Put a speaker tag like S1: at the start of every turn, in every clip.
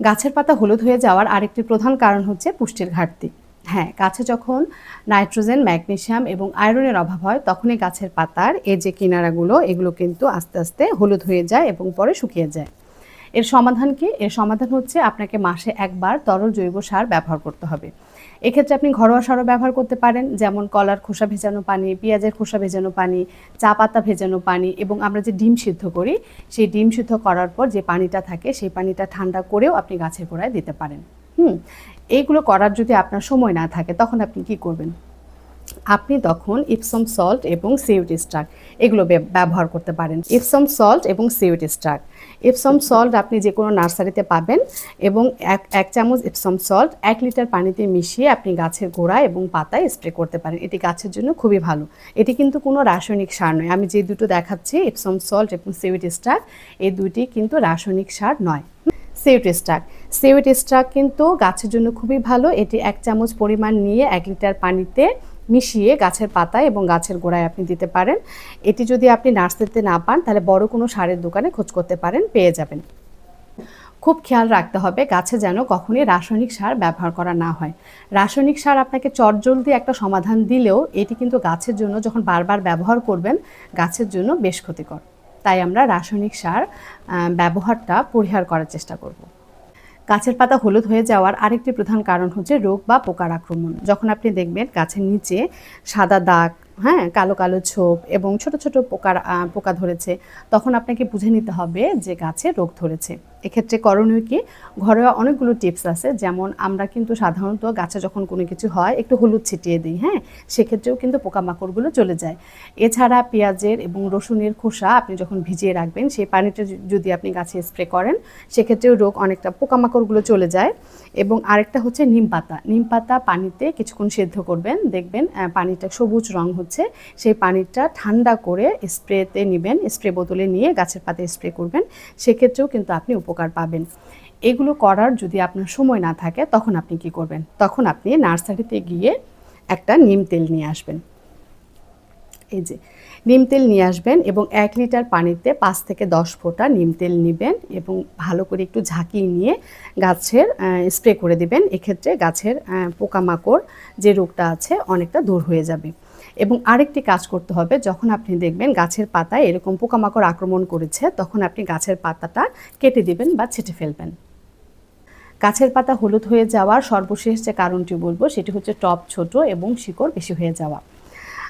S1: গাছের পাতা হলুদ হয়ে যাওয়ার আরেকটি প্রধান কারণ হচ্ছে পুষ্টির ঘাটতি। হ্যাঁ গাছে যখন নাইট্রোজেন ম্যাগনেশিয়াম এবং আয়রনের অভাব হয়, তখনই গাছের পাতার এ যে কিনারাগুলো, এগুলো কিন্তু আস্তে আস্তে হলুদ হয়ে যায় এবং পরে শুকিয়ে যায়। এর সমাধান কি? এর সমাধান হচ্ছে আপনাকে মাসে একবার তরল জৈব সার ব্যবহার করতে হবে। এক্ষেত্রে আপনি ঘরোয়া সারও ব্যবহার করতে পারেন, যেমন কলার খোসা ভেজানো পানি, পেঁয়াজের খোসা ভেজানো পানি, চা পাতা ভেজানো পানি এবং আমরা যে ডিম সিদ্ধ করি, সেই ডিম সিদ্ধ করার পর যে পানিটা থাকে, সেই পানিটা ঠান্ডা করেও আপনি গাছের গোড়ায় দিতে পারেন। হুম? এইগুলো করার যদি আপনার সময় না থাকে, তখন আপনি কি করবেন? আপনি তখন ইপসম সল্ট এবং সিউটি স্ট্রাক এগুলো ব্য- ব্যবহার করতে পারেন। ইপসম সল্ট এবং সিউটি স্ট্রাক ইপসম সল্ট আপনি যে কোনো নার্সারিতে পাবেন এবং এক এক চামচ ইপসম সল্ট এক লিটার পানিতে মিশিয়ে আপনি গাছের গোড়া এবং পাতায় স্প্রে করতে পারেন। এটি গাছের জন্য খুবই ভালো। এটি কিন্তু কোনো রাসায়নিক সার নয়। আমি যে দুটো দেখাচ্ছি ইপসম সল্ট এবং সিউটি স্ট্রাক এই দুটি কিন্তু রাসায়নিক সার নয়। সেউট স্টাক সেউট স্টাক কিন্তু গাছের জন্য খুবই ভালো। এটি এক চামচ পরিমাণ নিয়ে এক লিটার পানিতে মিশিয়ে গাছের পাতায় এবং গাছের গোড়ায় আপনি দিতে পারেন। এটি যদি আপনি নার্সারিতে না পান, তাহলে বড় কোনো সারের দোকানে খোঁজ করতে পারেন, পেয়ে যাবেন। খুব খেয়াল রাখতে হবে, গাছে যেন কখনই রাসায়নিক সার ব্যবহার করা না হয়। রাসায়নিক সার আপনাকে চটজলদি একটা সমাধান দিলেও এটি কিন্তু গাছের জন্য যখন বারবার ব্যবহার করবেন, গাছের জন্য বেশ ক্ষতিকর। তাই আমরা রাসায়নিক সার ব্যবহারটা পরিহার করার চেষ্টা করব। গাছের পাতা হলুদ হয়ে যাওয়ার আরেকটি প্রধান কারণ হচ্ছে রোগ বা পোকার আক্রমণ। যখন আপনি দেখবেন গাছের নিচে সাদা দাগ হ্যাঁ কালো কালো ছোপ এবং ছোট ছোট পোকার পোকা ধরেছে। তখন আপনাকে বুঝে নিতে হবে যে গাছে রোগ ধরেছে। এক্ষেত্রে করণীয় কি? ঘরোয়া অনেকগুলো টিপস আছে। যেমন আমরা কিন্তু সাধারণত গাছে যখন কোনো কিছু হয়, একটু হলুদ ছিটিয়ে দিই হ্যাঁ? সেক্ষেত্রেও কিন্তু পোকামাকড়গুলো চলে যায়। এছাড়া পেঁয়াজের এবং রসুনের খোসা আপনি যখন ভিজিয়ে রাখবেন, সেই পানিটা যদি আপনি গাছে স্প্রে করেন, সেক্ষেত্রেও রোগ অনেকটা পোকামাকড়গুলো চলে যায়। এবং আরেকটা হচ্ছে নিম পাতা। নিম পাতা পানিতে কিছুক্ষণ সেদ্ধ করবেন। দেখবেন পানিটা সবুজ রং হচ্ছে। সেই পানিটা ঠান্ডা করে স্প্রেতে নেবেন, স্প্রে বোতলে নিয়ে গাছের পাতায় স্প্রে করবেন, সেক্ষেত্রেও কিন্তু আপনি উপকার পাবেন। এগুলো করার যদি আপনার সময় না থাকে, তখন আপনি কি করবেন? তখন আপনি নার্সারিতে গিয়ে একটা নিম তেল নিয়ে আসবেন। এই যে, নিম তেল নিয়ে আসবেন এবং এক লিটার পানিতে পাঁচ থেকে দশ ফোঁটা নিম তেল নেবেন এবং ভালো করে একটু ঝাঁকিয়ে নিয়ে গাছের স্প্রে করে দেবেন। এক্ষেত্রে গাছের পোকামাকড় যে রোগটা আছে অনেকটা দূর হয়ে যাবে। এবং আরেকটি কাজ করতে হবে, যখন আপনি দেখবেন গাছের পাতায় এরকম পোকামাকড় আক্রমণ করেছে, তখন আপনি গাছের পাতাটা কেটে দিবেন বা ছেটে ফেলবেন। গাছের পাতা হলুদ হয়ে যাওয়ার সর্বশেষ যে কারণটি বলব, সেটি হচ্ছে টপ, ছোট এবং শিকড় বেশি হয়ে যাওয়া।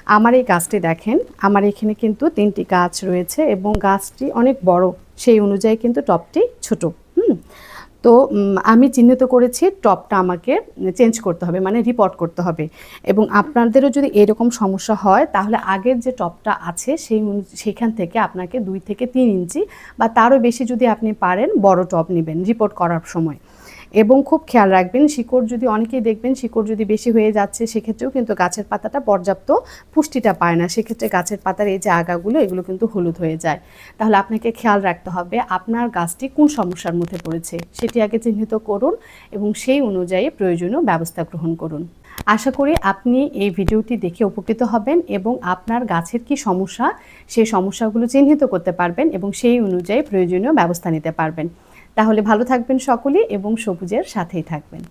S1: আমার এই গাছটি দেখেন, আমার এখানে কিন্তু তিনটি গাছ রয়েছে এবং গাছটি অনেক বড়, সেই অনুযায়ী কিন্তু টপটি ছোট, হুম? তো আমি চিহ্নিত করেছি টপটা আমাকে চেঞ্জ করতে হবে মানে রিপোর্ট করতে হবে এবং আপনাদেরও যদি এরকম সমস্যা হয়, তাহলে আগের যে টপটা আছে সেই সেখান থেকে আপনাকে দুই থেকে তিন ইঞ্চি বা তারও বেশি যদি আপনি পারেন, বড় টপ নেবেন রিপোর্ট করার সময়। এবং খুব খেয়াল রাখবেন, শিকড় যদি অনেকেই দেখবেন শিকড় যদি বেশি হয়ে যাচ্ছে, সেক্ষেত্রেও কিন্তু গাছের পাতাটা পর্যাপ্ত পুষ্টিটা পায় না। সেক্ষেত্রে গাছের পাতার এই যে আগাগুলো, এগুলো কিন্তু হলুদ হয়ে যায়। তাহলে আপনাকে খেয়াল রাখতে হবে আপনার গাছটি কোন সমস্যার মধ্যে পড়েছে, সেটি আগে চিহ্নিত করুন এবং সেই অনুযায়ী প্রয়োজনীয় ব্যবস্থা গ্রহণ করুন। আশা করি আপনি এই ভিডিওটি দেখে উপকৃত হবেন এবং আপনার গাছের কি সমস্যা, সেই সমস্যাগুলো চিহ্নিত করতে পারবেন এবং সেই অনুযায়ী প্রয়োজনীয় ব্যবস্থা নিতে পারবেন। তাহলে ভালো থাকবেন সকলে এবং সবুজের সাথেই থাকবেন।